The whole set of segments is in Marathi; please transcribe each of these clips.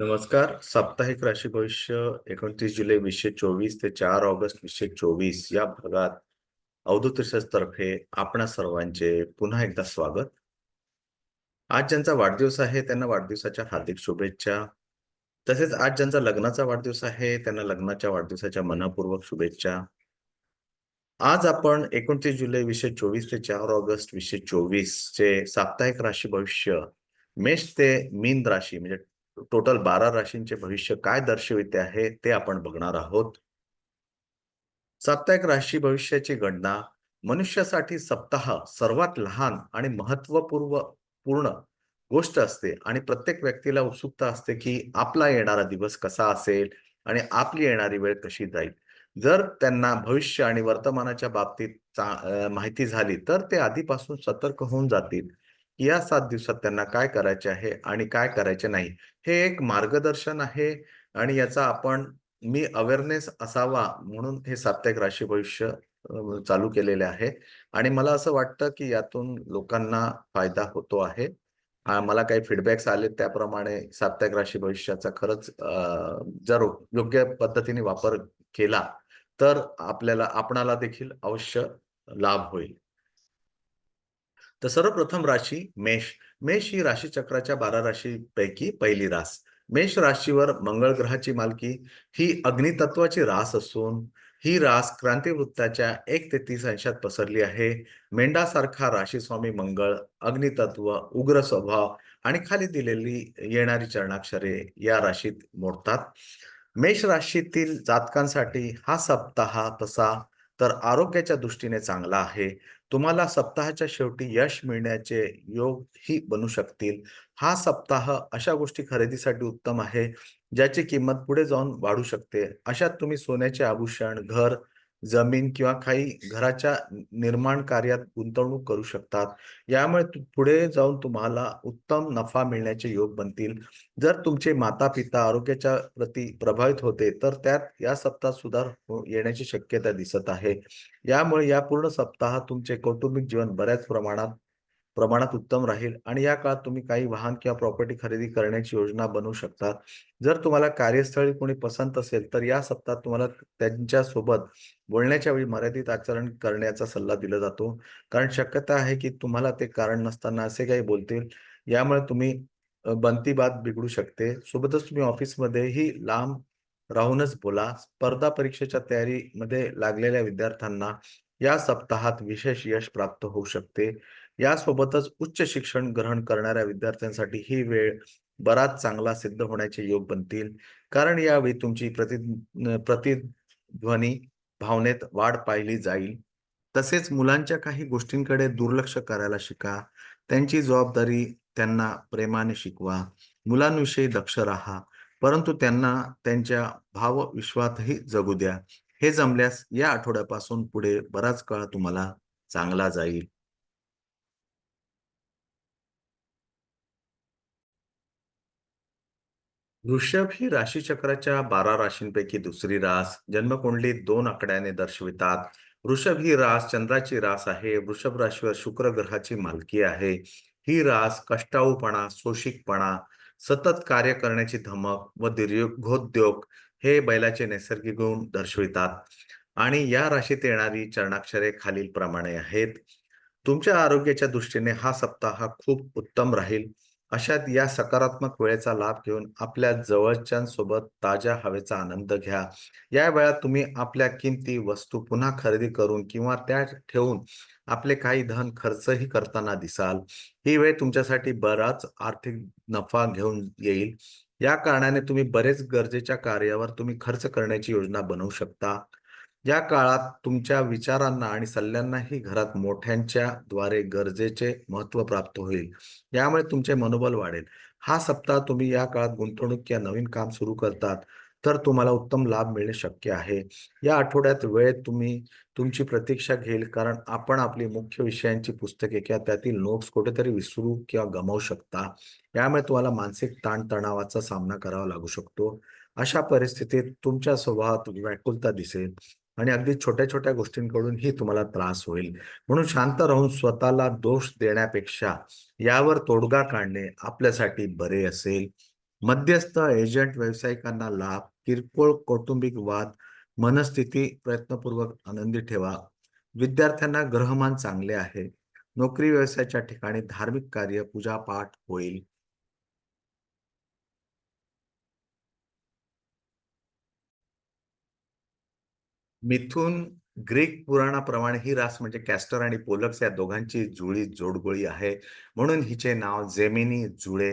नमस्कार. साप्ताहिक राशी भविष्य एकोणतीस जुलै वीसशे चोवीस ते चार ऑगस्ट वीसशे चोवीस या भागात अवधूत तर्फे आपणा सर्वांचे पुन्हा एकदा स्वागत. आज ज्यांचा वाढदिवस आहे त्यांना वाढदिवसाच्या हार्दिक शुभेच्छा. तसेच आज ज्यांचा लग्नाचा वाढदिवस आहे त्यांना लग्नाच्या वाढदिवसाच्या मनपूर्वक शुभेच्छा. आज आपण एकोणतीस जुलै वीसशे चोवीस ते चार ऑगस्ट वीसशे चोवीस चे साप्ताहिक राशी भविष्य मेष ते मीन राशी म्हणजे टोटल बारा राशींचे भविष्य काय दर्शविते आहे ते आपण बघणार आहोत. साप्ताहिक राशी भविष्याची गणना मनुष्यासाठी सप्ताह सर्वात लहान आणि महत्वपूर्व पूर्ण गोष्ट असते आणि प्रत्येक व्यक्तीला उत्सुकता असते की आपला येणारा दिवस कसा असेल आणि आपली येणारी वेळ कशी जाईल. जर त्यांना भविष्य आणि वर्तमानाच्या बाबतीत माहिती झाली तर ते आधीपासून सतर्क होऊन जातील. या सात दिवसात त्यांना काय करायचे आहे आणि काय करायचे नाही हे एक मार्गदर्शन आहे आणि याचा आपण मी अवेअरनेस असावा म्हणून हे साप्ताहिक राशी भविष्य चालू केलेले आहे. आणि मला असं वाटतं की यातून लोकांना फायदा होतो आहे. मला काही फीडबॅक्स आले त्याप्रमाणे साप्ताहिक राशी भविष्याचा खरंच जर योग्य पद्धतीने वापर केला तर आपल्याला आपणाला देखील अवश्य लाभ होईल. तर सर्वप्रथम राशी मेष. मेष ही राशी चक्राच्या बारा राशीपैकी पहिली रास. मेष राशीवर मंगळ ग्रहाची मालकी ही अग्नितत्वाची रास असून ही रास क्रांतिवृत्ताच्या एक ते तीस अंशात पसरली आहे. मेंढासारखा राशीस्वामी मंगळ अग्नितत्व उग्र स्वभाव आणि खाली दिलेली येणारी चरणाक्षरे या राशीत मोडतात. मेष राशीतील जातकांसाठी हा सप्ताह तसा तर आरोग्याच्या दृष्टीने चांगला आहे. तुम्हाला सप्ताहाच्या शेवटी यश मिळण्याचे योग ही बनू शकतील. हा सप्ताह अशा गोष्टी खरेदीसाठी उत्तम आहे ज्याची किंमत पुढे जाऊन वाढू शकते. अशात तुम्ही सोन्याचे आभूषण घर जमीन किंवा काही घराच्या निर्माण कार्यात गुंतवणूक करू शकतात. यामुळे पुढे जाऊन तुम्हाला उत्तम नफा मिळण्याचे योग बनतील. जर तुमचे माता पिता आरोग्याच्या प्रती प्रभावित होते तर त्यात या सप्ताहात सुधार येण्याची शक्यता दिसत आहे. यामुळे या पूर्ण सप्ताहात तुमचे कौटुंबिक जीवन बऱ्याच प्रमाणात प्रमाणात उत्तम राहील आणि या काळात तुम्ही काही वाहन किंवा प्रॉपर्टी खरेदी करण्याची योजना बनवू शकता. जर तुम्हाला कार्यस्थळी कोणी पसंत असेल तर या सप्ताहात तुम्हाला त्यांच्यासोबत बोलण्याच्या वेळी मर्यादित आचरण करण्याचा सल्ला दिला जातो. कारण शक्यता आहे की तुम्हाला ते कारण नसताना असे काही बोलतील. यामुळे तुम्ही अ, बनती बात बिघडू शकते. सोबतच तुम्ही ऑफिसमध्येही लांब राहूनच बोला. स्पर्धा परीक्षेच्या तयारीमध्ये लागलेल्या विद्यार्थ्यांना या सप्ताहात विशेष यश प्राप्त होऊ शकते. यासोबतच उच्च शिक्षण ग्रहण करणाऱ्या विद्यार्थ्यांसाठी ही वेळ बराच चांगला सिद्ध होण्याचे योग बनतील. कारण यावेळी तुमची प्रति प्रतिध्वनी भावनेत वाढ पाहिली जाईल. तसेच मुलांच्या काही गोष्टींकडे दुर्लक्ष करायला शिका. त्यांची जबाबदारी त्यांना प्रेमाने शिकवा. मुलांविषयी दक्ष राहा. परंतु त्यांना त्यांच्या भावविश्वातही जगू द्या. हे जमल्यास या आठवड्यापासून पुढे बराच काळ तुम्हाला चांगला जाईल. वृषभ ही राशीचक्राच्या बारा राशींपैकी दुसरी रास. जन्मकुंडलीत दोन आकड्याने दर्शवितात. वृषभ ही रास चंद्राची रास आहे. वृषभ राशीवर शुक्र ग्रहाची मालकी आहे. ही रास कष्टाऊपणा सोशिकपणा सतत कार्य करण्याची धमक व दीर्घोद्योग हे बैलाचे नैसर्गिक गुण दर्शवितात. आणि या राशीत येणारी चरणाक्षरे खालील प्रमाणे आहेत. तुमच्या आरोग्याच्या दृष्टीने हा सप्ताह खूप उत्तम राहील. अशात या सकारात्मक वेळेचा लाभ घेऊन आपल्या जवळच्यांसोबत ताज्या हवेचा आनंद घ्या. या वेळात तुम्ही आपल्या किमती वस्तू पुन्हा खरेदी करून किंवा त्या ठेवून आपले काही धन खर्चही करताना दिसाल. ही वेळ तुमच्यासाठी बराच आर्थिक नफा घेऊन येईल. या कारणाने तुम्ही बरेच गरजेच्या कार्यावर तुम्ही खर्च करण्याची योजना बनवू शकता. या काळात तुमच्या विचारांना आणि सल्ल्यांनाही घरात मोठ्यांच्या द्वारे गरजेचे महत्त्व प्राप्त होईल यामुळे तुमचे मनोबल वाढेल. हा सप्ताह तुम्ही या काळात गुंतवणूक किंवा नवीन काम सुरू करतात तर तुम्हाला उत्तम लाभ मिळणे शक्य आहे. या आठवड्यात वेळेत तुम्ही तुमची प्रतीक्षा घेईल कारण आपण आपली मुख्य विषयांची पुस्तके किंवा त्यातील नोट्स कुठेतरी विसरू किंवा गमावू शकता. यामुळे तुम्हाला मानसिक ताणतणावाचा सामना करावा लागू शकतो. अशा परिस्थितीत तुमच्या स्वभावात व्याकुलता दिसेल. आणि अगदी छोट्या छोट्या गोष्टींकडूनही तुम्हाला त्रास होईल म्हणून शांत राहून स्वतःला दोष देण्यापेक्षा यावर तोडगा काढणे आपल्यासाठी बरे असेल मध्यस्थ, एजंट, व्यावसायिकांना लाभ, किरकोळ कौटुंबिक वाद, मनस्थिती प्रयत्नपूर्वक आनंदी ठेवा. विद्यार्थ्यांना ग्रहमान चांगले आहे. नोकरी व्यवसायाच्या ठिकाणी धार्मिक कार्य, पूजापाठ होईल. मिथुन ग्रीक पुराणाप्रमाणे ही रास म्हणजे कॅस्टर आणि पोलक्स या दोघांची जुळी जोडगोळी आहे. म्हणून हिचे नाव जेमिनी जुळे.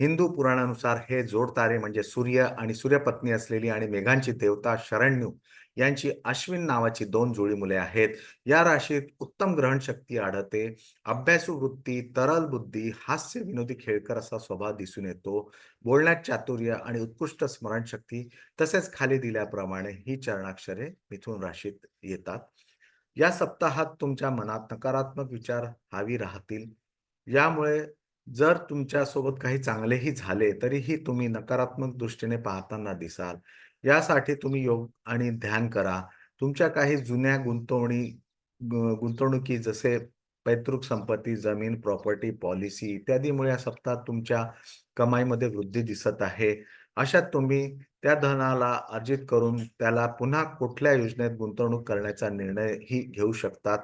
हिंदू पुराणानुसार हे जोडतारे म्हणजे सूर्य आणि सूर्यपत्नी असलेली आणि मेघांची देवता शरण्यू यांची अश्विन नावाची दोन जुळी मुले आहेत. या राशीत उत्तम ग्रहणशक्ती आढळते. अभ्यासू वृत्ती, तरल बुद्धी, हास्य, विनोदी, खेळकर असा स्वभाव दिसून येतो. बोलण्यात चातुर्य आणि उत्कृष्ट स्मरणशक्ती तसेच खाली दिल्याप्रमाणे ही चरणाक्षरे मिथुन राशीत येतात. या सप्ताहात तुमच्या मनात नकारात्मक विचार हावी राहतील. यामुळे जर तुमच्यासोबत काही चांगलेही झाले, तरीही तुम्ही नकारात्मक दृष्टीने पाहताना दिसाल. यासाठी तुम्ही योग आणि ध्यान करा. तुमच्या काही जुन्या गुंतवणी गुंतवणुकी जसे पैतृक संपत्ती, जमीन, प्रॉपर्टी, पॉलिसी इत्यादीमुळे या सप्ताहात तुमच्या कमाईमध्ये वृद्धी दिसत आहे. अशात तुम्ही त्या धनाला अर्जित करून त्याला पुन्हा कुठल्या योजनेत गुंतवणूक करण्याचा निर्णयही घेऊ शकतात.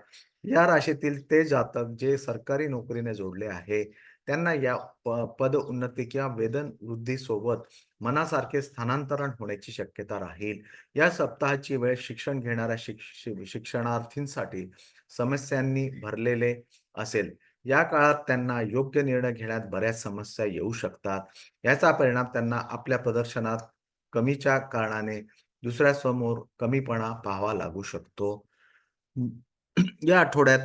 या राशीतील ते जातक जे सरकारी नोकरीने जोडले आहे, त्यांना या प पदोन्नती किंवा वेतन वृद्धीसोबत मनासारखे स्थानांतरण होण्याची शक्यता राहील. या सप्ताहाची वेळ शिक्षण घेणाऱ्या शिक्ष शिक्षणार्थींसाठी समस्यांनी भरलेले असेल. या काळात त्यांना योग्य निर्णय घेण्यात बऱ्याच समस्या येऊ शकतात. याचा परिणाम त्यांना आपल्या प्रदर्शनात कमीच्या कारणाने दुसऱ्यासमोर कमीपणा पाहावा लागू शकतो. या आठवड्यात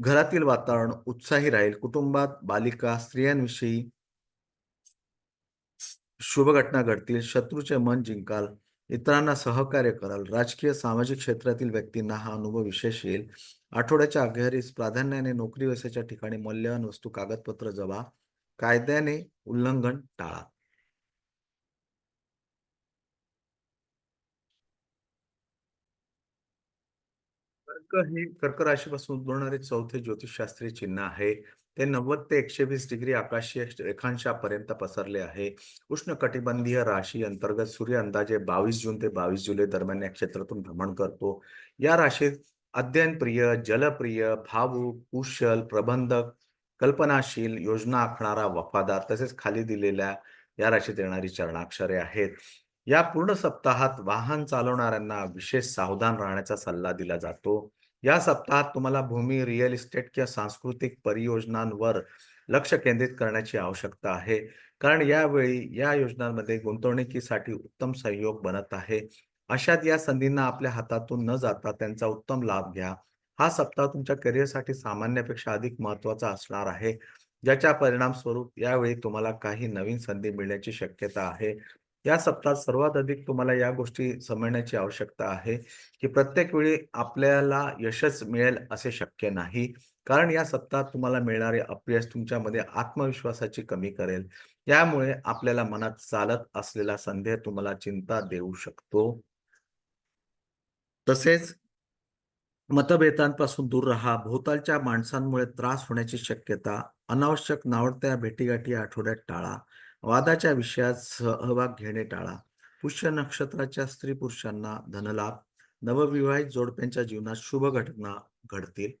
घरातील वातावरण उत्साही राहील. कुटुंबात बालिका, स्त्रियांविषयी शुभ घटना घडतील. शत्रूचे मन जिंकाल. इतरांना सहकार्य कराल. राजकीय, सामाजिक क्षेत्रातील व्यक्तींना हा अनुभव विशेष येईल. आठवड्याच्या अखेरीस प्राधान्याने नोकरी व्यवसायाच्या ठिकाणी मौल्यवान वस्तू, कागदपत्र जमा. कायद्याने उल्लंघन टाळा. कर्क हे कर्क राशीपासून उद्भवणारे चौथे ज्योतिषशास्त्रीय चिन्ह आहे. ते 90 ते 120 डिग्री आकाशीय रेखांशापर्यंत पसरले आहे. उष्ण कटिबंधीय राशी अंतर्गत सूर्य अंदाजे 22 जून ते 22 जुलै दरम्यान या क्षेत्रातून भ्रमण करतो. या राशीत अध्ययनप्रिय, जलप्रिय, भावुक, कुशल, प्रबंधक, कल्पनाशील, योजना आखणारा, वफादार तसेच खाली दिलेल्या या राशीत येणारी चरणाक्षरे आहेत. या पूर्ण सप्ताहात वाहन चालवणाऱ्यांना विशेष सावधान राहण्याचा सल्ला दिला जातो. या सप्ताहात तुम्हाला भूमी, रिअल इस्टेट किंवा सांस्कृतिक परियोजनांवर लक्ष केंद्रित करण्याची आवश्यकता आहे. कारण यावेळी या योजनांमध्ये गुंतवणुकीसाठी उत्तम सहयोग बनत आहे. अशात या संधींना आपल्या हातातून न जाता त्यांचा उत्तम लाभ घ्या. हा सप्ताह तुमच्या करिअरसाठी सामान्यापेक्षा अधिक महत्त्वाचा असणार आहे. ज्याच्या परिणामस्वरूप यावेळी तुम्हाला काही नवीन संधी मिळण्याची शक्यता आहे. या सप्ताहात सर्वात अधिक तुम्हाला या गोष्टी समजण्याची आवश्यकता आहे, की प्रत्येक वेळी आपल्याला यशच मिळेल असे शक्य नाही. कारण या सप्ताहात तुम्हाला मिळणारे अपयश तुमच्यामध्ये आत्मविश्वासाची कमी करेल. यामुळे आपल्याला मनात चालत असलेला संदेह तुम्हाला चिंता देऊ शकतो. तसेच मतभेदांपासून दूर राहा. भोवतालच्या माणसांमुळे त्रास होण्याची शक्यता. अनावश्यक नावडत्या भेटीगाठी आठवड्यात टाळा. वादाच्या विषयात सहभाग घेणे टाळा. पुष्य नक्षत्राच्या स्त्री-पुरुषांना धनलाभ. नवविवाहित जोडप्यांच्या जीवनात शुभ घटना घडतील.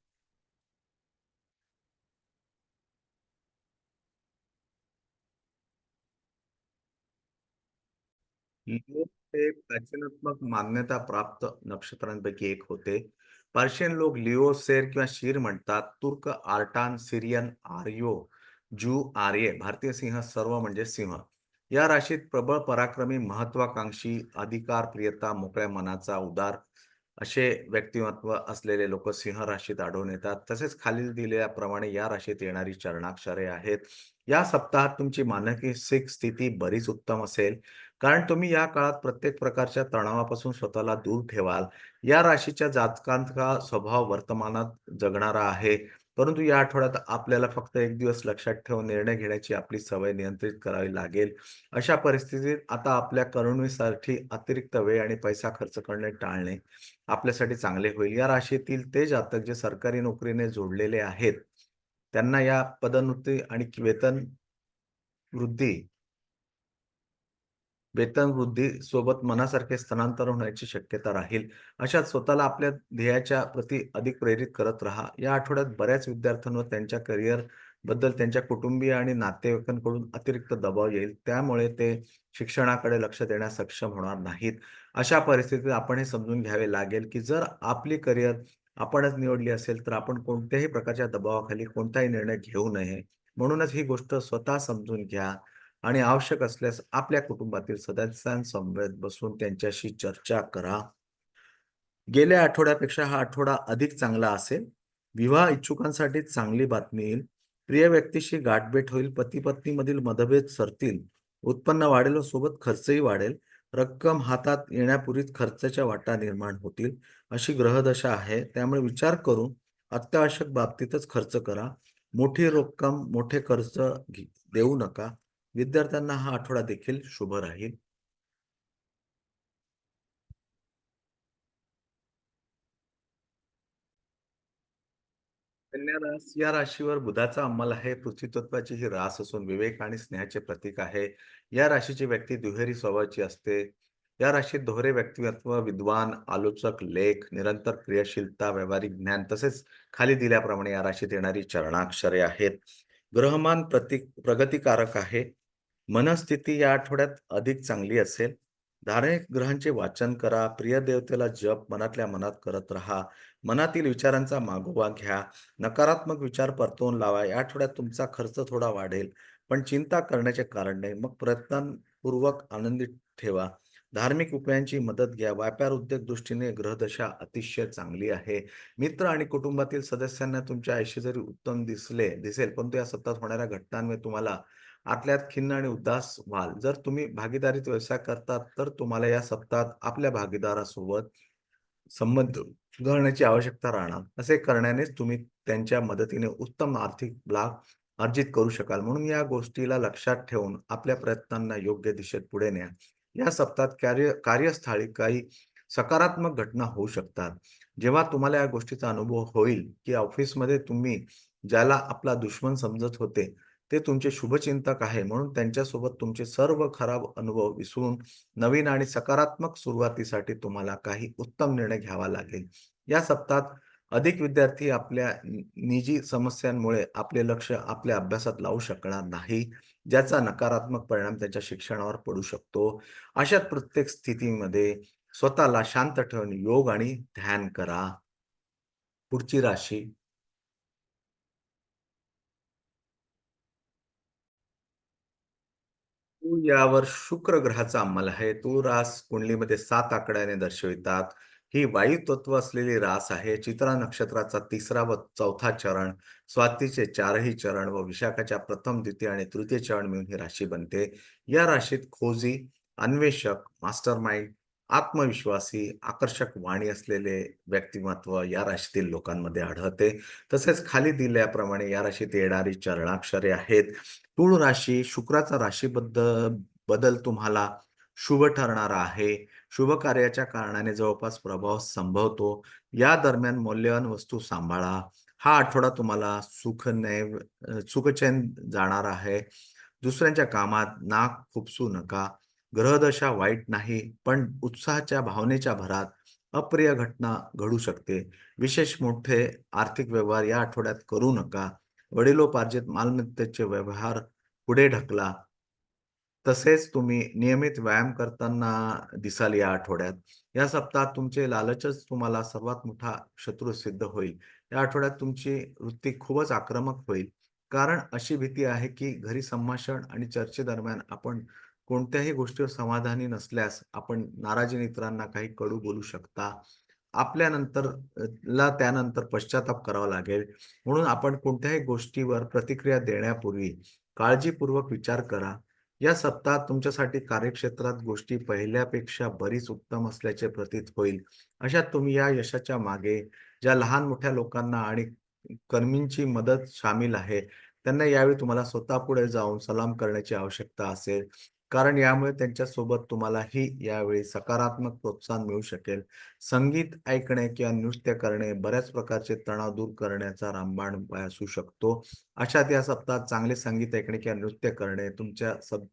लिओ हे प्राचीनात्मक मान्यता प्राप्त नक्षत्रांपैकी एक होते. पर्शियन लोक लिओ, सेर किंवा शीर म्हणतात. तुर्क आर्टान, सिरियन आर्यो, जू आर्य भारतीय सिंह सर्व म्हणजे सिंह. या राशीत प्रबळ पराक्रमी, महत्वाकांक्षी, अधिकारप्रियता, मोकळ्या मनाचा, उदार असे व्यक्तिमत्व असलेले लोक सिंह राशीत आढळून येतात. तसेच खालील दिलेल्याप्रमाणे या राशीत येणारी चरणाक्षरे आहेत. या सप्ताहात तुमची मानसिक स्थिती बरीच उत्तम असेल. कारण तुम्ही या काळात प्रत्येक प्रकारच्या तणावापासून स्वतःला दूर ठेवाल. या राशीच्या जातकांचा स्वभाव वर्तमानात जगणारा आहे. परंतु या आठवड्यात आपल्याला फक्त एक दिवस लक्षात ठेवून निर्णय घेण्याची आपली सवय नियंत्रित करावी लागेल. अशा परिस्थितीत आता आपल्या करमणुकीसाठी अतिरिक्त वेळ आणि पैसा खर्च करणे टाळणे आपल्यासाठी चांगले होईल. या राशीतील ते जातक जे सरकारी नोकरीने जोडलेले आहेत, त्यांना या पदोन्नती आणि वेतन वृद्धी वेतन वृद्धी सोबत मनासारखे स्थलांतर होण्याची शक्यता राहील. अशात स्वतःला आपल्या ध्येयाच्या प्रती अधिक प्रेरित करत राहा. या आठवड्यात बऱ्याच विद्यार्थ्यांवर त्यांच्या करिअरबद्दल त्यांच्या कुटुंबीय आणि नातेवाईकांकडून अतिरिक्त दबाव येईल. त्यामुळे ते शिक्षणाकडे लक्ष देण्यास सक्षम होणार नाहीत. अशा परिस्थितीत आपण हे समजून घ्यावे लागेल, की जर आपली करिअर आपणच निवडली असेल, तर आपण कोणत्याही प्रकारच्या दबावाखाली कोणताही निर्णय घेऊ नये. म्हणूनच ही गोष्ट स्वतः समजून घ्या आणि आवश्यक असल्यास आपल्या कुटुंबातील सदस्यांसमवेत बसून त्यांच्याशी चर्चा करा. गेल्या आठवड्यापेक्षा हा आठवडा अधिक चांगला असेल. विवाह इच्छुकांसाठी चांगली बातमी येईल. प्रिय व्यक्तीशी गाठभेट होईल. पती-पत्नीमधील मतभेद सरतील. उत्पन्न वाढेल व सोबत खर्चही वाढेल. रक्कम हातात येण्यापूर्वीच खर्चाच्या वाटा निर्माण होतील. अशी ग्रहदशा आहे. त्यामुळे विचार करून अत्यावश्यक बाबतीतच खर्च करा. मोठी रक्कम, मोठे कर्ज घे देऊ नका. विद्यार्थ्यांना हा आठवडा देखील शुभ राहील. रास या राशीवर बुधाचा अंमल आहे. पृथ्वीतत्वाची ही रास असून विवेक आणि स्नेहाचे प्रतीक आहे. या राशीची व्यक्ती दुहेरी स्वभावाची असते. या राशीत दोहरे व्यक्तिमत्व, विद्वान, आलोचक, लेख, निरंतर क्रियाशीलता, व्यावहारिक ज्ञान तसेच खाली दिल्याप्रमाणे या राशीत येणारी चरणाक्षरे आहेत. ग्रहमान प्रतीक प्रगतिकारक आहे. मनस्थिती या आठवड्यात अधिक चांगली असेल. धार्मिक ग्रहांचे वाचन करा. प्रिय देवतेला जप मनातल्या मनात करत राहा. मनातील विचारांचा मागोवा घ्या. नकारात्मक विचार परतवून लावा. या आठवड्यात तुमचा खर्च थोडा वाढेल, पण चिंता करण्याचे कारण नाही. मग प्रयत्नपूर्वक आनंदी ठेवा. धार्मिक उपायांची मदत घ्या. व्यापार उद्योग दृष्टीने ग्रहदशा अतिशय चांगली आहे. मित्र आणि कुटुंबातील सदस्यांना तुमच्या आयुष्य जरी उत्तम दिसले दिसेल, परंतु या सतत होणाऱ्या घटनांमुळे तुम्हाला आतल्यात खिन्न आणि उदास व्हाल. जर तुम्ही भागीदारीत व्यवसाय करतात, तर तुम्हाला या सप्ताहात आपल्या भागीदारासोबत संबंध सुधारण्याची आवश्यकता राहणार. असे करण्यानेच तुम्ही त्यांच्या मदतीने उत्तम आर्थिक लाभ अर्जित करू शकाल. म्हणून या गोष्टीला लक्षात ठेवून आपल्या प्रयत्नांना योग्य दिशेत पुढे न्या. या सप्ताहात कार्य कार्यस्थळी काही सकारात्मक घटना होऊ शकतात. जेव्हा तुम्हाला या गोष्टीचा अनुभव होईल, की ऑफिसमध्ये तुम्ही ज्याला आपला दुश्मन समजत होते, ते तुमचे शुभचिंतक आहे. म्हणून त्यांच्यासोबत तुमचे सर्व खराब अनुभव विसरून नवीन आणि सकारात्मक सुरुवातीसाठी तुम्हाला काही उत्तम निर्णय घ्यावा लागेल. या सप्ताहात अधिक विद्यार्थी आपल्या निजी समस्यांमुळे आपले लक्ष आपल्या अभ्यासात लावू शकणार नाही, ज्याचा नकारात्मक परिणाम त्यांच्या शिक्षणावर पडू शकतो. अशा प्रत्येक स्थितीमध्ये स्वतःला शांत ठेवून योग आणि ध्यान करा. पुढची राशी तूळ यावर शुक्र ग्रहाचा अंमल आहे. तो रास कुंडलीमध्ये सात आकड्याने दर्शवितात. ही वायू तत्व असलेली रास आहे. चित्रा नक्षत्राचा तिसरा व चौथा चरण, स्वातीचे चारही चरण व विशाखाच्या प्रथम, द्वितीय आणि तृतीय चरण मिळून ही राशी बनते. या राशीत खोजी, अन्वेषक, मास्टर माइंड आत्मविश्वासी, आकर्षक वाणी असलेले व्यक्तिमत्व या राशीतील लोकांमध्ये आढळते. तसेच खाली दिल्याप्रमाणे या राशीत येणारी चरणाक्षरे आहेत. तूळ राशी शुक्राचा राशीबद्ध बदल तुम्हाला शुभ ठरणारा आहे. शुभ कार्याच्या कारणाने जवळपास प्रभाव संभवतो. या दरम्यान मौल्यवान वस्तू सांभाळा. हा आठवडा तुम्हाला सुख नैव सुखचैन जाणार आहे. दुसऱ्यांच्या कामात नाक खुपसू नका. ग्रहदशा वाईट नाही, पण उत्साहाच्या भावनेच्या भरात अप्रिय घटना घडू शकते. विशेष मोठे आर्थिक व्यवहार या आठवड्यात करू नका. वडिलोपार्जित मालमत्तेचे व्यवहार पुढे ढकला. तसेच तुम्ही नियमित व्यायाम करताना दिसाल या आठवड्यात. या सप्ताहात तुमचे लालचच तुम्हाला सर्वात मोठा शत्रू सिद्ध होईल. या आठवड्यात तुमची वृत्ती खूपच आक्रमक होईल. कारण अशी भीती आहे, की घरी संभाषण आणि चर्चेदरम्यान आपण कोणत्याही गोष्टीवर समाधानी नसल्यास आपण नाराजीने इतरांना काही कडू बोलू शकता. आपल्यानंतर ला त्यानंतर पश्चाताप करावा लागेल. म्हणून आपण कोणत्याही गोष्टीवर प्रतिक्रिया देण्यापूर्वी काळजीपूर्वक विचार करा. या सप्ताहात तुमच्यासाठी कार्यक्षेत्रात गोष्टी पहिल्यापेक्षा बरीच उत्तम असल्याचे प्रतीत होईल. अशा तुम्ही या यशाच्या मागे ज्या लहान-मोठ्या लोकांना आणि कर्मींची मदत सामील आहे, त्यांना यावेळी तुम्हाला स्वतः पुढे जाऊन सलाम करण्याची आवश्यकता असेल. कारण यामुळे त्यांच्यासोबत तुम्हालाही यावेळी सकारात्मक प्रोत्साहन मिळू शकेल. संगीत ऐकणे किंवा नृत्य करणे बऱ्याच प्रकारचे तणाव दूर करण्याचा रामबाण उपाय असू शकतो. अशात या सप्ताहात चांगले संगीत ऐकणे किंवा नृत्य करणे तुमच्या सप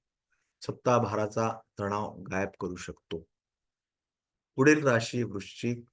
सप्ताहभराचा तणाव गायब करू शकतो. पुढील राशी वृश्चिक.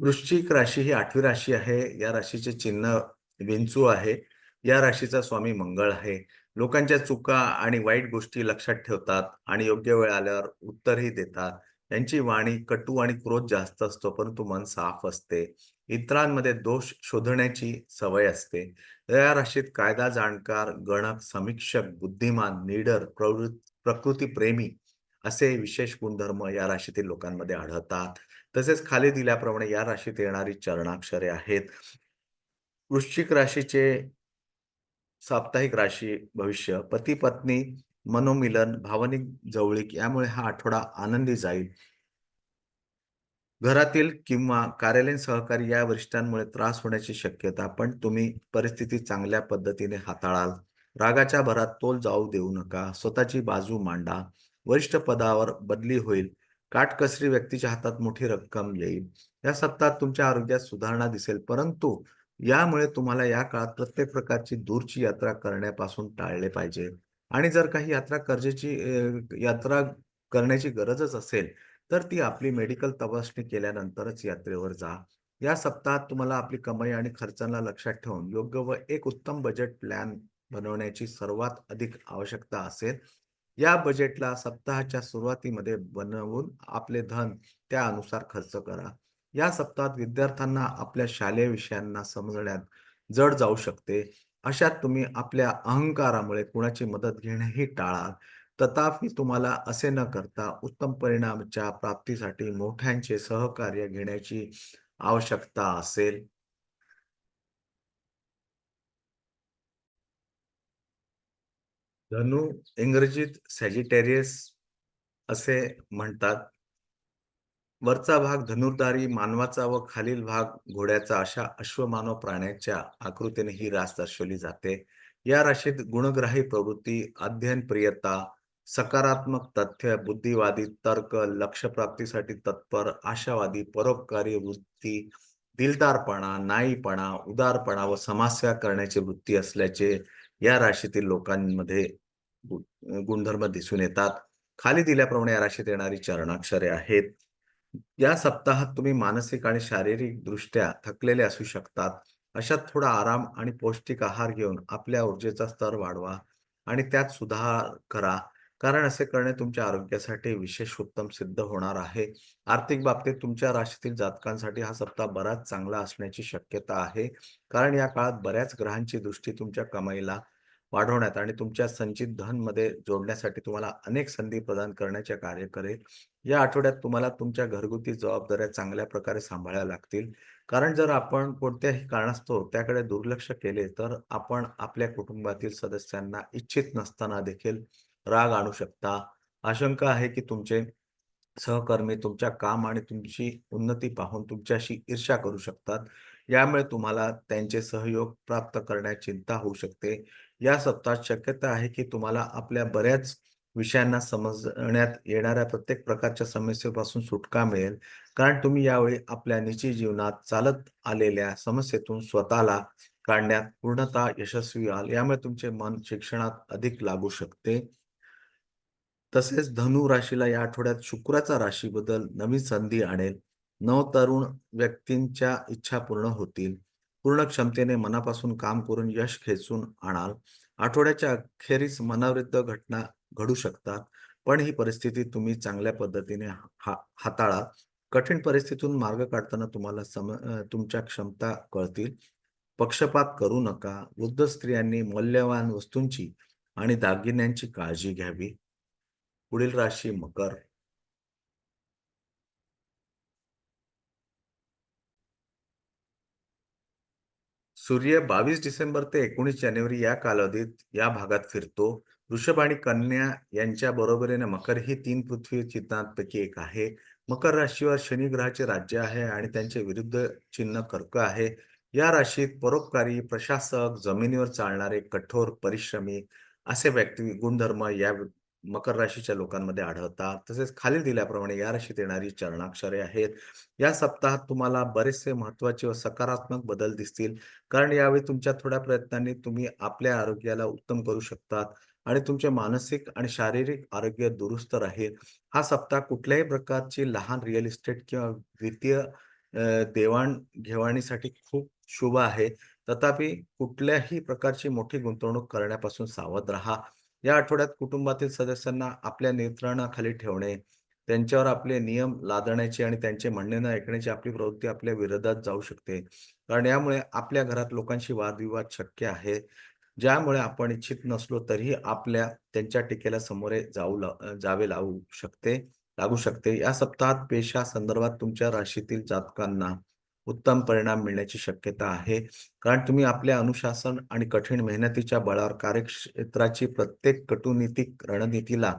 वृश्चिक राशी ही आठवी राशी आहे. या राशीचे चिन्ह विंचू आहे. या राशीचा स्वामी मंगळ आहे. लोकांच्या चुका आणि वाईट गोष्टी लक्षात ठेवतात आणि योग्य वेळ आल्यावर उत्तरही देतात. त्यांची वाणी कटू आणि क्रोध जास्त असतो, परंतु मन साफ असते. इतरांमध्ये दोष शोधण्याची सवय असते. या राशीत कायदा जाणकार, गणक, समीक्षक, बुद्धिमान, निडर, प्रवृत्त प्रकृतीप्रेमी असे विशेष गुणधर्म या राशीतील लोकांमध्ये आढळतात. तसेच खाली दिल्याप्रमाणे या राशीत येणारी चरणाक्षरे आहेत. वृश्चिक राशीचे साप्ताहिक राशी भविष्य पती-पत्नी, मनोमिलन, भावनिक जवळीक यामुळे हा आठवडा आनंदी जाईल. घरातील किंवा कार्यालयीन सहकारी या वरिष्ठांमुळे त्रास होण्याची शक्यता, पण तुम्ही परिस्थिती चांगल्या पद्धतीने हाताळाल. रागाच्या भरात तोल जाऊ देऊ नका. स्वतःची बाजू मांडा. वरिष्ठ पदावर बदली होईल. काटकसरी व्यक्तीच्या हातात मोठी रक्कम येईल. या सप्ताहात तुमच्या आरोग्यात सुधारणा दिसेल, परंतु यामुळे तुम्हाला या काळात प्रत्येक प्रकारची दूरची यात्रा करण्यापासून टाळले पाहिजे. आणि जर काही यात्रा गरजेची यात्रा करण्याची गरजच असेल, तर ती आपली मेडिकल तपासणी केल्यानंतरच यात्रेवर जा. या सप्ताहात तुम्हाला आपली कमाई आणि खर्चांना लक्षात ठेवून योग्य व एक उत्तम बजेट प्लॅन बनवण्याची सर्वात अधिक आवश्यकता असेल. या बजेटला सप्ताहाच्या सुरुवातीमध्ये बनवून आपले धन त्यानुसार खर्च करा. या सप्ताहात विद्यार्थ्यांना आपल्या शालेय विषयांना समजण्यात जड जाऊ शकते. अशात तुम्ही आपल्या अहंकारामुळे कुणाची मदत घेणेही टाळा. तथापि तुम्हाला असे न करता उत्तम परिणामच्या प्राप्तीसाठी मोठ्यांचे सहकार्य घेण्याची आवश्यकता असेल. धनु इंग्रजीत सॅजिटेरियस असे म्हणतात. वरचा भाग धनुर्धारी मानवाचा व खालील भाग घोड्याचा अशा अश्वमानव प्राण्याच्या आकृतीने ही रास दर्शवली जाते. या राशीत गुणग्राही प्रवृत्ती, अध्ययनप्रियता, सकारात्मक तथ्य, बुद्धिवादी तर्क, लक्ष्यप्राप्तीसाठी तत्पर, आशावादी, परोपकारी वृत्ती, दिलदारपणा, नाईपणा उदारपणा व समस्या करण्याची वृत्ती असल्याचे या राशीतील लोकांमध्ये गुणधर्म दिसून येतात. खाली दिल्याप्रमाणे या राशीत येणारी चरणाक्षरे आहेत. या सप्ताहात तुम्ही मानसिक आणि शारीरिक दृष्ट्या थकलेले असू शकतात. अशात थोडा आराम आणि पौष्टिक आहार घेऊन आपल्या ऊर्जेचा स्तर वाढवा आणि त्यात सुधार करा. कारण असे करणे तुमच्या आरोग्यासाठी विशेष उत्तम सिद्ध होणार आहे. आर्थिक बाबतीत तुमच्या राशीतील जातकांसाठी हा सप्ताह बराच चांगला असण्याची शक्यता आहे. कारण या काळात बऱ्याच ग्रहांची दृष्टी तुमच्या कमाईला वाढवण्यात आणि तुमच्या संचित धनमध्ये जोडण्यासाठी तुम्हाला अनेक संधी प्रदान करण्याचे कार्य करेल. या आठवड्यात तुम्हाला तुमच्या घरगुती जबाबदाऱ्या चांगल्या प्रकारे सांभाळाव्या लागतील. कारण जर आपण कोणत्याही कारणास्तव त्याकडे दुर्लक्ष केले, तर आपण आपल्या कुटुंबातील सदस्यांना इच्छित नसताना देखील राग आणू शकता. आशंका आहे की तुमचे सहकर्मी तुमच्या काम आणि तुमची उन्नती पाहून तुमच्याशी ईर्ष्या करू शकतात. यामुळे तुम्हाला त्यांचे सहयोग प्राप्त करण्यात चिंता होऊ शकते. या सप्ताहात शक्यता आहे की तुम्हाला आपल्या बऱ्याच विषयांना समजण्यात येणाऱ्या प्रत्येक प्रकारच्या समस्येपासून सुटका मिळेल. कारण तुम्ही यावेळी आपल्या निजी जीवनात चालत आलेल्या समस्येतून स्वतःला काढण्यात पूर्णतः यशस्वी व्हाल. यामुळे तुमचे मन शिक्षणात अधिक लागू शकते. तसेच धनु राशीला या आठवड्यात शुक्राचा राशी बदल नवीन संधी आणेल. नवतरुण व्यक्तींच्या इच्छा पूर्ण होतील. पूर्ण क्षमतेने मनापासून काम करून यश खेचून आणाल. आठवड्याच्या अखेरीस मनाविरुद्ध घटना घडू शकतात, पण ही परिस्थिती तुम्ही चांगल्या पद्धतीने हा हाताळा. कठीण परिस्थितीतून मार्ग काढताना तुम्हाला सम तुमच्या क्षमता कळतील. पक्षपात करू नका. वृद्ध स्त्रियांनी मौल्यवान वस्तूंची आणि दागिन्यांची काळजी घ्यावी. पुढील राशी मकर. सूर्य 22 डिसेंबर ते 19 जानेवारी या कालावधीत या भागात फिरतो. वृषभ आणि कन्या यांच्या बरोबरीने मकर ही तीन पृथ्वी चिन्हांपैकी एक आहे. मकर राशीवर शनी ग्रहाचे राज्य आहे आणि त्यांचे विरुद्ध चिन्ह कर्क आहे. या राशीत परोपकारी, प्रशासक, जमिनीवर चालणारे, कठोर परिश्रमी असे व्यक्ती गुणधर्म या मकर राशीच्या लोकांमध्ये आढळतात. तसेच खाली दिल्याप्रमाणे या राशीत येणारी चरणाक्षरे आहेत. या सप्ताहात तुम्हाला बरेचसे महत्त्वाचे व सकारात्मक बदल दिसतील. कारण यावेळी तुमच्या थोड्या प्रयत्नांनी तुम्ही आपल्या आरोग्याला उत्तम करू शकतात आणि तुमचे मानसिक आणि शारीरिक आरोग्य दुरुस्त राहील. हा सप्ताह कुठल्याही प्रकारची लहान रिअल इस्टेट किंवा वित्तीय देवाणघेवाणीसाठी देवाण-घेवाणीसाठी खूप शुभ आहे. तथापि कुठल्याही प्रकारची मोठी गुंतवणूक करण्यापासून सावध राहा. या आठवड्यात कुटुंबातील सदस्यांना आपल्या नियंत्रणाखाली ठेवणे, त्यांच्यावर आपले नियम लादण्याची आणि त्यांचे म्हणणे न ऐकण्याची आपली प्रवृत्ती आपल्या विरोधात जाऊ शकते. कारण यामुळे आपल्या घरात लोकांशी वादविवाद शक्य आहे. ज्यामुळे आपण इच्छित नसलो तरीही आपल्या त्यांच्या टीकेला समोरे जाऊ ला जावे लागू शकते लागू शकते. या सप्ताहात पेशा संदर्भात तुमच्या राशीतील जातकांना उत्तम परिणाम मिळण्याची शक्यता आहे. कारण तुम्ही आपल्या अनुशासन आणि कठीण मेहनतीच्या बळावर कार्यक्षेत्राची प्रत्येक कटुनीतिक रणनीतीला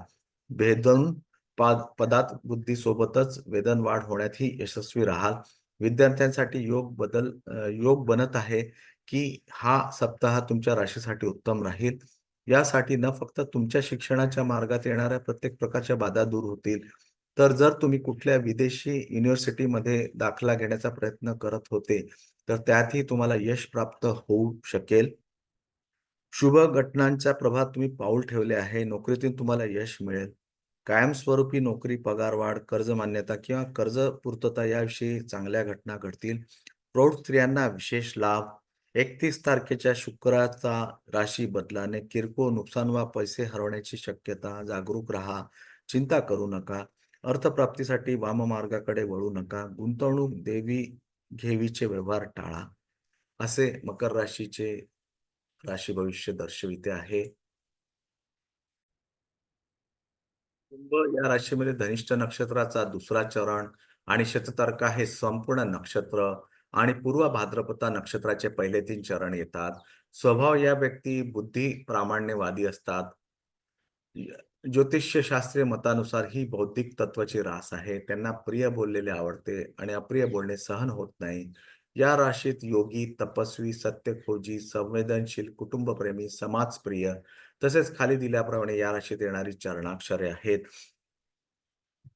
भेदून पाद पदात-बुद्धीसोबतच वेतनवाढ होण्यातही यशस्वी राहाल. विद्यार्थ्यांसाठी योग बदल योग बनत आहे, की हा सप्ताह तुमच्या राशीसाठी उत्तम राहील. यासाठी न फक्त तुमच्या शिक्षणाच्या मार्गात येणाऱ्या प्रत्येक प्रकारच्या बाधा दूर होतील, तर जर तुम्ही कुठल्या विदेशी युनिव्हर्सिटीमध्ये दाखला घेण्याचा प्रयत्न करत होते, तर त्यातही तुम्हाला यश प्राप्त होऊ शकेल. शुभ घटनांच्या प्रभात तुम्ही पाऊल ठेवले आहे. नोकरीतून तुम्हाला यश मिळेल. कायमस्वरूपी नोकरी, पगारवाढ, कर्ज मान्यता किंवा कर्ज पूर्तता याविषयी चांगल्या घटना घडतील. प्रौढ स्त्रियांना विशेष लाभ. 31 तारखेच्या शुक्राचा राशी बदलाने किरकोळ नुकसान वा पैसे हरवण्याची शक्यता. जागरूक राहा. चिंता करू नका. अर्थप्राप्तीसाठी वाममार्गाकडे वळू नका. गुंतवणूक, देवी-घेवीचे व्यवहार टाळा. असे मकर राशीचे राशी भविष्य दर्शविते आहे. कुंभ या राशीमध्ये धनिष्ठ नक्षत्राचा दुसरा चरण आणि शततर्क हे संपूर्ण नक्षत्र आणि पूर्व भाद्रपदा नक्षत्राचे पहिले तीन चरण येतात. स्वभाव या व्यक्ती बुद्धी प्रामाण्यवादी असतात. य ज्योतिष्यशास्त्रीय मतानुसार ही बौद्धिक तत्वाची रास आहे. त्यांना प्रिय बोललेले आवडते आणि अप्रिय बोलणे सहन होत नाही. या राशीत योगी, तपस्वी, सत्यखोजी, संवेदनशील, कुटुंबप्रेमी, समाजप्रिय तसेच खाली दिल्याप्रमाणे या राशीत येणारी चरणाक्षरे आहेत.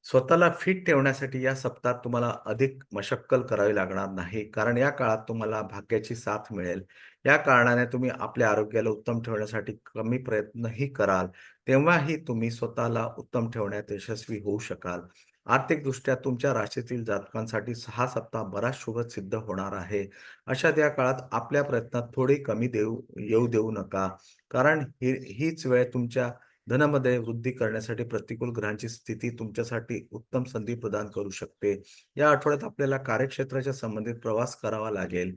स्वतःला फिट ठेवण्यासाठी या सप्ताहात तुम्हाला अधिक मशक्कल करावी लागणार नाही. कारण या काळात तुम्हाला भाग्याची साथ मिळेल. या कारणाने तुम्ही आपल्या आरोग्याला उत्तम ठेवण्यासाठी कमी प्रयत्नही कराल. तेव्हाही तुम्ही स्वतःला उत्तम ठेवण्यात यशस्वी होऊ शकाल. आर्थिकदृष्ट्या तुमच्या राशीतील जातकांसाठी सहा सप्ताह बराच शुभ सिद्ध होणार आहे. अशा या काळात आपल्या प्रयत्नात थोडी कमी देऊ येऊ देऊ नका. कारण ही हीच वेळ तुमच्या धनामध्ये वृद्धी करण्यासाठी प्रतिकूल ग्रहांची स्थिती तुमच्यासाठी उत्तम संधी प्रदान करू शकते. या आठवड्यात आपल्याला कार्यक्षेत्राच्या संबंधित प्रवास करावा लागेल,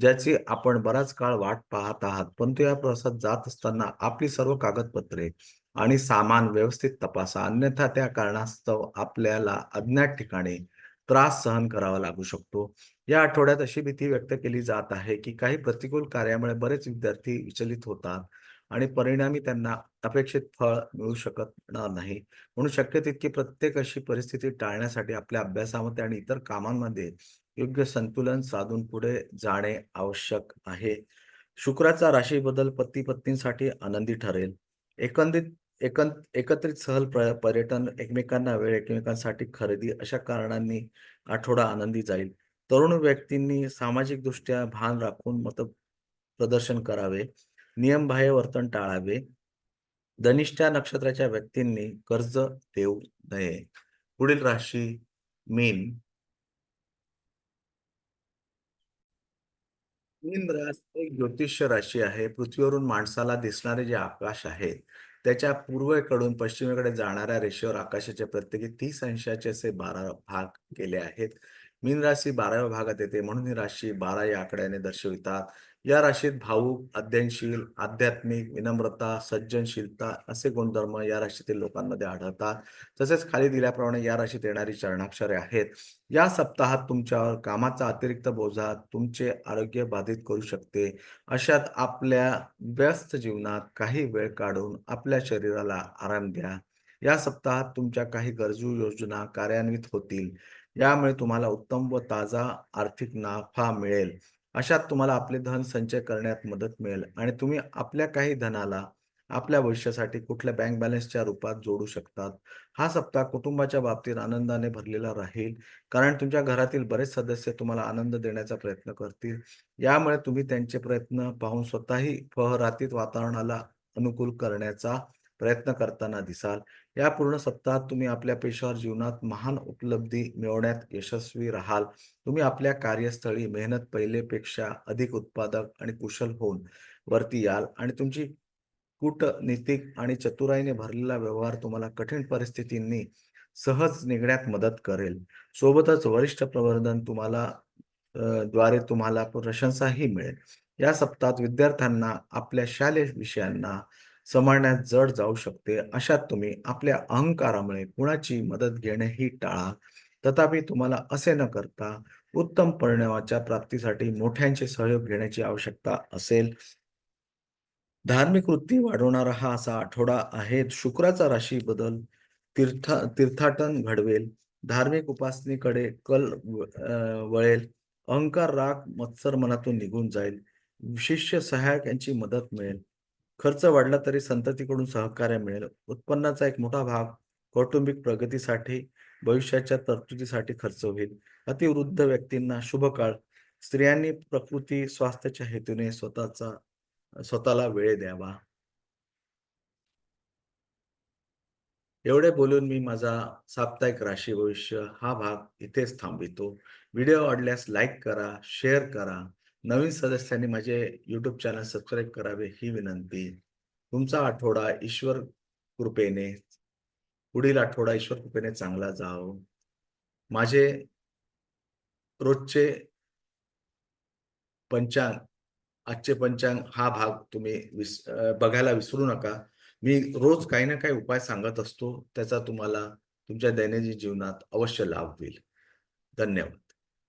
ज्याची आपण बराच काळ वाट पाहत आहात. परंतु या प्रवासात जात असताना आपली सर्व कागदपत्रे आणि सामान व्यवस्थित तपासा. अन्यथा त्या कारणास्तव आपल्याला अज्ञात ठिकाणी त्रास सहन करावा लागू शकतो. या आठवड्यात अशी भीती व्यक्त केली जात आहे, की काही प्रतिकूल कार्यामुळे बरेच विद्यार्थी विचलित होतात आणि परिणामी त्यांना अपेक्षित फळ मिळू शकणार नाही. म्हणून शक्य तितकी प्रत्येक अशी परिस्थिती टाळण्यासाठी आपल्या अभ्यासामध्ये आणि इतर कामांमध्ये योग्य संतुलन साधून पुढे जाणे आवश्यक आहे. शुक्राचा राशी बदल पती पत्नीसाठी आनंदी ठरेल. एकंदरीत एकं एकत्रित सहल प्र पर्यटन, एकमेकांना वेळ, एकमेकांसाठी खरेदी अशा कारणांनी आठवडा आनंदी जाईल. तरुण व्यक्तींनी सामाजिकदृष्ट्या भान राखून मतप्रदर्शन करावे. नियमबाह्य वर्तन टाळावे. धनिष्ठा नक्षत्राच्या व्यक्तींनी कर्ज देऊ नये. पुढील राशी मीन. मीन राश एक ज्योतिष्य राशी आहे. पृथ्वीवरून माणसाला दिसणारे जे आकाश आहे, त्याच्या पूर्वेकडून पश्चिमेकडे जाणाऱ्या रेषेवर आकाशाचे प्रत्येकी तीस अंशाचे असे 12 भाग केले आहेत. मीन राशी 12व्या भागात येते म्हणून ही राशी 12 या आकड्याने दर्शवितात. या राशीत भावुक, अध्ययनशील, आध्यात्मिक, विनम्रता, सज्जनशीलता असे गुणधर्म या राशीतील लोकांमध्ये आढळतात. तसेच खाली दिल्याप्रमाणे या राशीत येणारी चरणाक्षरे आहेत. या सप्ताहात तुमच्यावर कामाचा अतिरिक्त बोजा तुमचे आरोग्य बाधित करू शकते. अशात आपल्या व्यस्त जीवनात काही वेळ काढून आपल्या शरीराला आराम द्या. या सप्ताहात तुमच्या काही गरजू योजना कार्यान्वित होतील. यामुळे तुम्हाला उत्तम व ताजा आर्थिक नफा मिळेल. अशात तुम्हाला आपले धन संचय करण्यात मदत मिळेल आणि तुम्ही आपल्या काही धनाला आपल्या भविष्यासाठी कुठल्या बँक बॅलन्सच्या रूपात जोडू शकतात. हा सप्ताह कुटुंबाच्या बाबतीत आनंदाने भरलेला राहील. कारण तुमच्या घरातील बरेच सदस्य तुम्हाला आनंद देण्याचा प्रयत्न करतील. यामुळे तुम्ही त्यांचे प्रयत्न पाहून स्वतःही फहरातीत वातावरणाला अनुकूल करण्याचा प्रयत्न करताना दिसाल. या पूर्ण सप्ताहात तुम्ही आपल्या पेशावर जीवनात महान उपलब्धी मिळवण्यात यशस्वी राहाल. तुम्ही आपल्या कार्यस्थळी मेहनत पहिलेपेक्षा अधिक उत्पादक आणि कुशल होऊन वरती याल आणि तुमची कूटनीतिक आणि चतुराईने भरलेला व्यवहार तुम्हाला कठीण परिस्थितींनी सहज निघण्यात मदत करेल. सोबतच वरिष्ठ प्रवर्धन तुम्हाला द्वारे तुम्हाला प्रशंसाही मिळेल. या सप्ताहात विद्यार्थ्यांना आपल्या शालेय विषयांना सांभाळण्यात जड जाऊ शकते. अशात तुम्ही आपल्या अहंकारामुळे कुणाची मदत घेणेही टाळा. तथापि तुम्हाला असे न करता उत्तम परिणामाच्या प्राप्तीसाठी मोठ्यांचे सहयोग घेण्याची आवश्यकता असेल. धार्मिक वृत्ती वाढवणारा हा असा आठवडा आहे. शुक्राचा राशी बदल तीर्थ तीर्थाटन घडवेल. धार्मिक उपासनेकडे कल वळेल. अहंकार, राग, मत्सर मनातून निघून जाईल. शिष्य सहायक यांची मदत मिळेल. खर्च वाढला तरी संततीकडून सहकार्य मिळेल. उत्पन्नाचा एक मोठा भाग कौटुंबिक प्रगतीसाठी, भविष्याच्या तरतुदीसाठी खर्च होईल. अतिवृद्ध व्यक्तींना शुभ काळ. स्त्रियांनी प्रकृती स्वास्थ्याच्या हेतूने स्वतःचा स्वतःला वेळ द्यावा. एवढे बोलून मी माझा साप्ताहिक राशी भविष्य हा भाग इथेच थांबवितो. व्हिडिओ आवडल्यास लाईक करा, शेअर करा. नवीन सदस्यांनी माझे YouTube चॅनल सबस्क्राईब करावे ही विनंती. तुमचा आठवडा ईश्वर कृपेने पुढील आठवडा ईश्वर कृपेने चांगला जावो. माझे रोजचे पंचांग, आजचे पंचांग हा भाग तुम्ही विस बघायला विसरू नका. मी रोज काही ना काही उपाय सांगत असतो. त्याचा तुम्हाला तुमच्या दैनंदिन जीवनात अवश्य लाभ होईल. धन्यवाद.